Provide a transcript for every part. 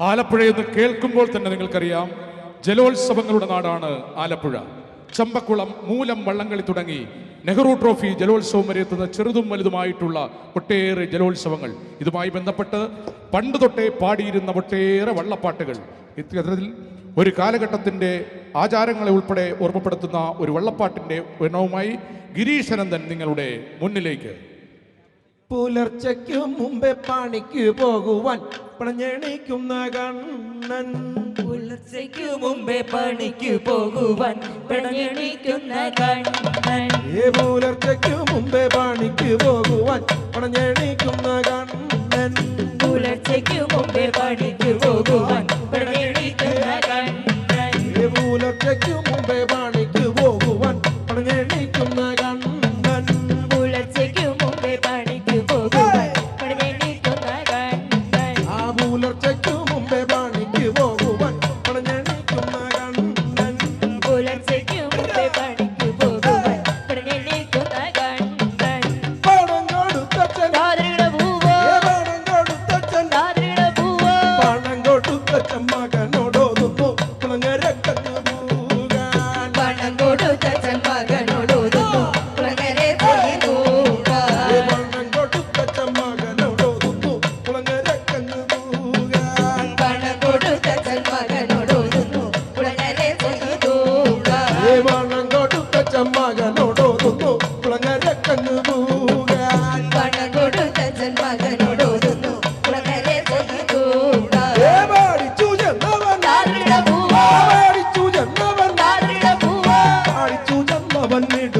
ആലപ്പുഴയെന്ന് കേൾക്കുമ്പോൾ തന്നെ നിങ്ങൾക്കറിയാം ജലോത്സവങ്ങളുടെ നാടാണ് ആലപ്പുഴ. ചമ്പക്കുളം മൂലം വള്ളംകളി തുടങ്ങി നെഹ്റു ട്രോഫി ജലോത്സവം വരെ എത്തുന്ന ചെറുതും വലുതുമായിട്ടുള്ള ഒട്ടേറെ ജലോത്സവങ്ങൾ. ഇതുമായി ബന്ധപ്പെട്ട് പണ്ട് തൊട്ടേ പാടിയിരുന്ന ഒട്ടേറെ വള്ളപ്പാട്ടുകൾ. ഇത്തരത്തിൽ ഒരു കാലഘട്ടത്തിന്റെ ആചാരങ്ങളെ ഉൾപ്പെടെ ഓർമ്മപ്പെടുത്തുന്ന ഒരു വള്ളപ്പാട്ടിന്റെ എണ്ണവുമായി ഗിരീശനന്ദൻ നിങ്ങളുടെ മുന്നിലേക്ക്. പുലർച്ചയ്ക്കു മുമ്പേ പണിക്ക് പോകുവാൻ പ്രണയണിക്കുന്ന കണ്ണൻ. പുലർച്ചയ്ക്കു മുമ്പേ പണിക്ക് പോകുവാൻ പ്രണയണിക്കുന്ന കണ്ണൻ. ഏ പുലർച്ചയ്ക്കു മുമ്പേ പണിക്ക് പോകുവാൻ പ്രണയണിക്കുന്ന കണ്ണൻ. പുലർച്ചയ്ക്കു മുമ്പേ പണിക്ക് പോകുവാൻ തക്കം മകനോടോതുന്നു കുളങ്ങരക്കങ്ങ് പൂകാൻ കൊടുത്ത ജന്മകനോടോതുന്നു കുളങ്ങരെ കൊതുകൂട ഏവാടിച്ചു ചെന്നവൻ. താരുടെ പൂവാടിച്ചു ചെന്നവൻ. താരുടെ പൂവാടിച്ചു ചെന്നവൻ ഇട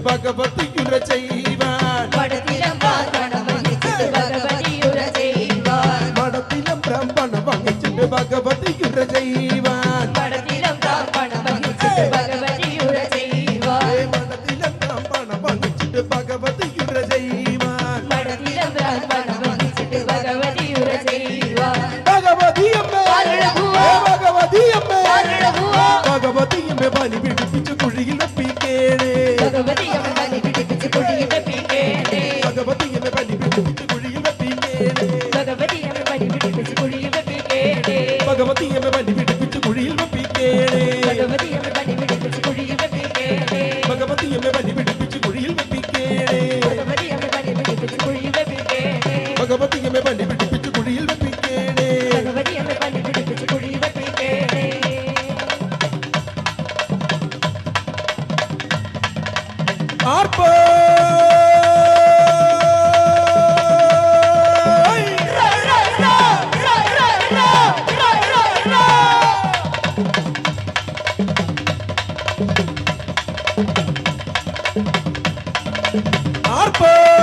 bagabati பார்ப்போம் Harper!